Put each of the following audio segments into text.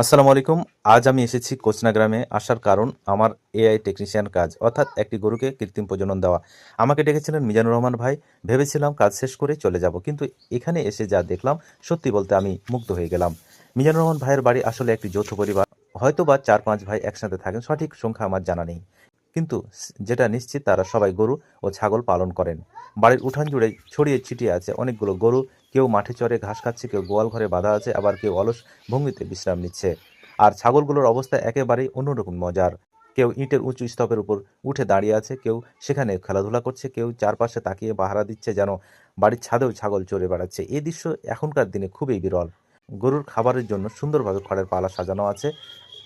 আসসালামু আলাইকুম। আজ আমি এসেছি কোচনা গ্রামে আসার কারণ আমার এআই টেকনিশিয়ান কাজ, অর্থাৎ একটি গরুকে কৃত্রিম প্রজনন দেওয়া। আমাকে ডেকেছিলেন মিজানুর রহমান ভাই। ভেবেছিলাম কাজ শেষ করে চলে যাব, কিন্তু এখানে এসে যা দেখলাম, সত্যি বলতে আমি মুগ্ধ হয়ে গেলাম। মিজানুর রহমান ভাইয়ের বাড়ি আসলে একটি যৌথ পরিবার। হয়তো বা চার পাঁচ ভাই একসাথে থাকেন, সঠিক সংখ্যা আমার জানা নেই। কিন্তু যেটা নিশ্চিত তারা সবাই গরু ও ছাগল পালন করেন। বাড়ির উঠান জুড়ে ছড়িয়ে ছিটিয়ে আছে অনেকগুলো গরু। কেউ মাঠে চড়ে ঘাস খাচ্ছে, কেউ গোয়াল ঘরে বাঁধা আছে, আবার কেউ অলস ভঙ্গিতে বিশ্রাম নিচ্ছে। আর ছাগলগুলোর অবস্থা একেবারেই অন্যরকম মজার। কেউ ইটের উঁচু স্তপের উপর উঠে দাঁড়িয়ে আছে, কেউ সেখানে খেলাধুলা করছে, কেউ চারপাশে তাকিয়ে পাহারা দিচ্ছে যেন বাড়ির ছাদেও ছাগল চড়ে বেড়াচ্ছে। এই দৃশ্য এখনকার দিনে খুবই বিরল। গরুর খাবারের জন্য সুন্দরভাবে খড়ের পালা সাজানো আছে,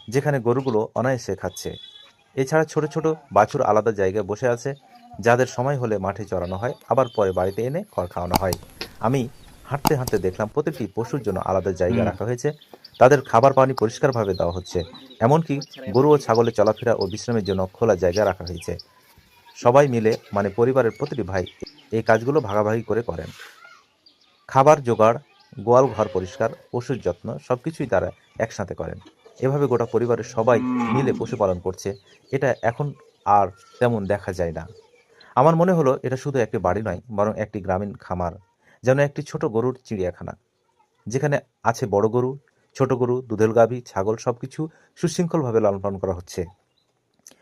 যেখানে গরুগুলো অনায়াসে খাচ্ছে। এছাড়া ছোট ছোট বাছুর আলাদা জায়গায় বসে আছে যাদের সময় হলে মাঠে চড়ানো হয় আবার পরে বাড়িতে এনে খড় খাওয়ানো হয়। আমি হাঁটতে হাঁটতে দেখলাম প্রতিটি পশুর জন্য আলাদা জায়গা রাখা হয়েছে। তাদের খাবার পানি পরিষ্কারভাবে দেওয়া হচ্ছে। এমনকি গরু ও ছাগলের চলাফেরা ও বিশ্রামের জন্য খোলা জায়গা রাখা হয়েছে। সবাই মিলে মানে পরিবারের প্রতিটি ভাই এই কাজগুলো ভাগাভাগি করে করেন। খাবার জোগাড় গোয়াল ঘর পরিষ্কার পশুর যত্ন সবকিছুই তারা একসাথে করেন। এভাবে গোটা পরিবারের সবাই মিলে পশুপালন করছে এটা এখন আর তেমন দেখা যায় না। আমার মনে হলো এটা শুধু একটি বাড়ি নয় বরং একটি গ্রামীণ খামার যেন একটি ছোট গরুর চিড়িয়াখানা যেখানে আছে বড় গরু ছোট গরু দুধেল গাভী ছাগল সব কিছু সুশৃঙ্খলভাবে লালন পালন করা হচ্ছে।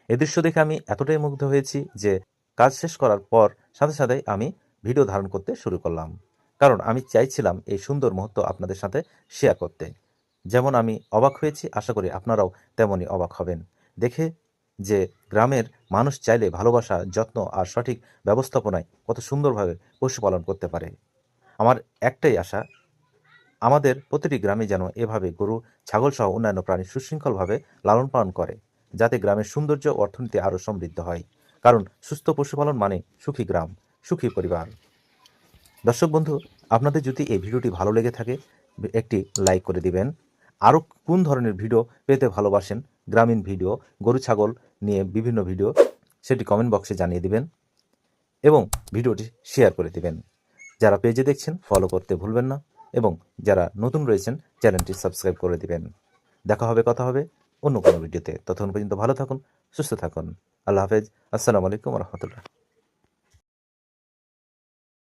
এ দৃশ্য দেখে আমি এতটাই মুগ্ধ হয়েছি যে কাজ শেষ করার পর সাথে সাথে আমি ভিডিও ধারণ করতে শুরু করলাম। কারণ আমি চাইছিলাম এই সুন্দর মুহূর্ত আপনাদের সাথে শেয়ার করতে। যেমন আমি অবাক হয়েছি, আশা করি আপনারাও তেমনই অবাক হবেন। দেখে যে গ্রামের মানুষ চাইলে ভালোবাসা, যত্ন আর সঠিক ব্যবস্থাপনায় কত সুন্দরভাবে পশুপালন করতে পারে। আমার একটাই আশা, আমাদের প্রতিটি গ্রামে যেন এভাবে গরু, ছাগল সহ অন্যান্য প্রাণী সুশৃঙ্খলভাবে লালন পালন করে, যাতে গ্রামের সৌন্দর্য অর্থনীতি আরও সমৃদ্ধ হয়। কারণ সুস্থ পশুপালন মানে সুখী গ্রাম, সুখী পরিবার। দর্শক বন্ধু, আপনাদের যদি এই ভিডিওটি ভালো লেগে থাকে, একটি লাইক করে দিবেন। আরও কোন ধরনের ভিডিও পেতে ভালোবাসেন? গ্রামীণ ভিডিও, গরু, ছাগল নিয়ে বিভিন্ন ভিডিও, সেটি কমেন্ট বক্সে জানিয়ে দিবেন এবং ভিডিওটি শেয়ার করে দিবেন। যারা পেজে দেখছেন ফলো করতে ভুলবেন না এবং যারা নতুন রয়েছেন চ্যানেলটি সাবস্ক্রাইব করে দিবেন। দেখা হবে, কথা হবে অন্য কোনো ভিডিওতে। ততক্ষণ পর্যন্ত ভালো থাকুন, সুস্থ থাকুন। আল্লাহ হাফেজ। আসসালামু আলাইকুম রহমতুল্লাহ।